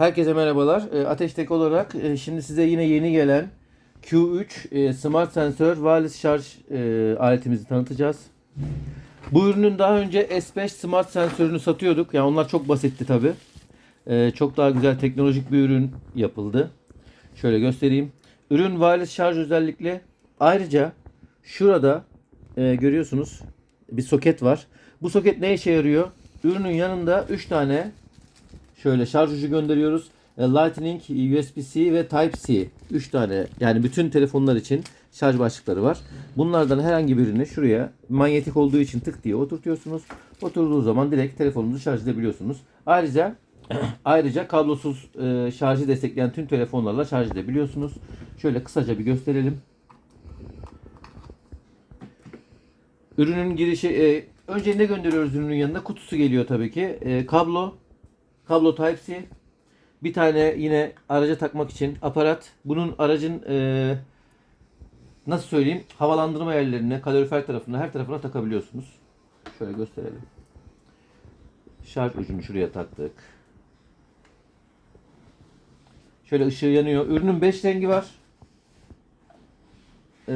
Herkese merhabalar. E, Ateş Tek olarak e, şimdi size yine yeni gelen Q3 e, Smart Sensör Wireless Şarj e, aletimizi tanıtacağız. Bu ürünün daha önce S5 Smart Sensörünü satıyorduk. Yani onlar çok basitti tabi. çok daha güzel teknolojik bir ürün yapıldı. Şöyle göstereyim. Ürün wireless şarj özellikle. Ayrıca şurada görüyorsunuz bir soket var. Bu soket ne işe yarıyor? Ürünün yanında 3 tane Şöyle şarj ucu gönderiyoruz. E, Lightning, USB-C ve Type-C. 3 tane yani bütün telefonlar için şarj başlıkları var. Bunlardan herhangi birini şuraya manyetik olduğu için tık diye oturtuyorsunuz. Oturduğu zaman direkt telefonunuzu şarj edebiliyorsunuz. Ayrıca ayrıca kablosuz e, şarjı destekleyen tüm telefonlarla şarj edebiliyorsunuz. Şöyle kısaca bir gösterelim. Ürünün girişi e, önce ne gönderiyoruz ürünün yanında? Kutusu geliyor tabii ki. E, kablo Kablo Type-C. Bir tane yine araca takmak için aparat. Bunun aracın e, nasıl söyleyeyim havalandırma yerlerine, kalorifer tarafına, her tarafına takabiliyorsunuz. Şöyle gösterelim. Şarj ucunu şuraya taktık. Şöyle ışığı yanıyor. Ürünün 5 rengi var. Ee,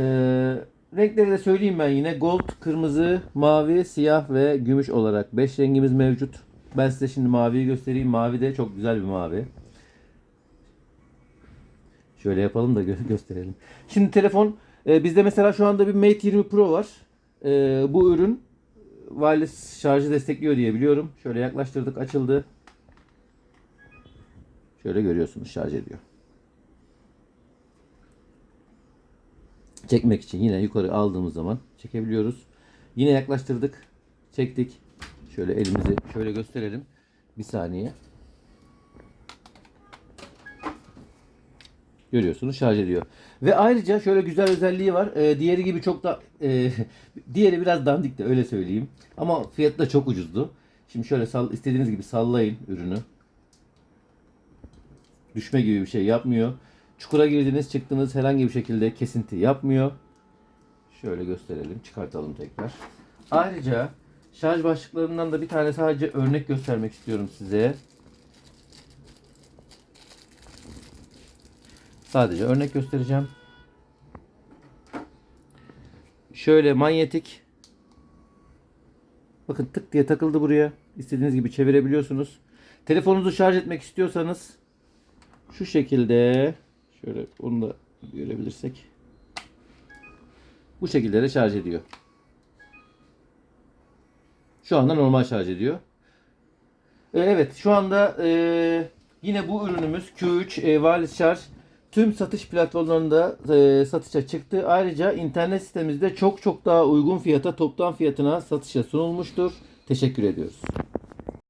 renkleri de söyleyeyim ben yine. Gold, kırmızı, mavi, siyah ve gümüş olarak 5 rengimiz mevcut. Ben size şimdi maviyi göstereyim. Mavi de çok güzel bir mavi. Şöyle yapalım da gö- gösterelim. Şimdi telefon e, bizde mesela şu anda bir Mate 20 Pro var. E, bu ürün wireless şarjı destekliyor diye biliyorum. Şöyle yaklaştırdık, açıldı. Şöyle görüyorsunuz şarj ediyor. Çekmek için yine yukarı aldığımız zaman çekebiliyoruz. Yine yaklaştırdık, çektik. Şöyle elimizi şöyle gösterelim. Bir saniye. Görüyorsunuz şarj ediyor. Ve ayrıca şöyle güzel özelliği var. Ee, diğeri gibi çok da e, diğeri biraz dandikti öyle söyleyeyim. Ama fiyatı da çok ucuzdu. Şimdi şöyle sall istediğiniz gibi sallayın ürünü. Düşme gibi bir şey yapmıyor. Çukura girdiniz çıktınız herhangi bir şekilde kesinti yapmıyor. Şöyle gösterelim çıkartalım tekrar. Ayrıca Şarj başlıklarından da bir tane sadece örnek göstermek istiyorum size. Sadece örnek göstereceğim. Şöyle manyetik. Bakın tık diye takıldı buraya. İstediğiniz gibi çevirebiliyorsunuz. Telefonunuzu şarj etmek istiyorsanız şu şekilde şöyle onu da görebilirsek bu şekilde de şarj ediyor. Şu anda normal şarj ediyor. Ee, evet şu anda e, yine bu ürünümüz Q3 e, wireless şarj tüm satış platformlarında e, satışa çıktı. Ayrıca internet sitemizde çok çok daha uygun fiyata toptan fiyatına satışa sunulmuştur. Teşekkür ediyoruz.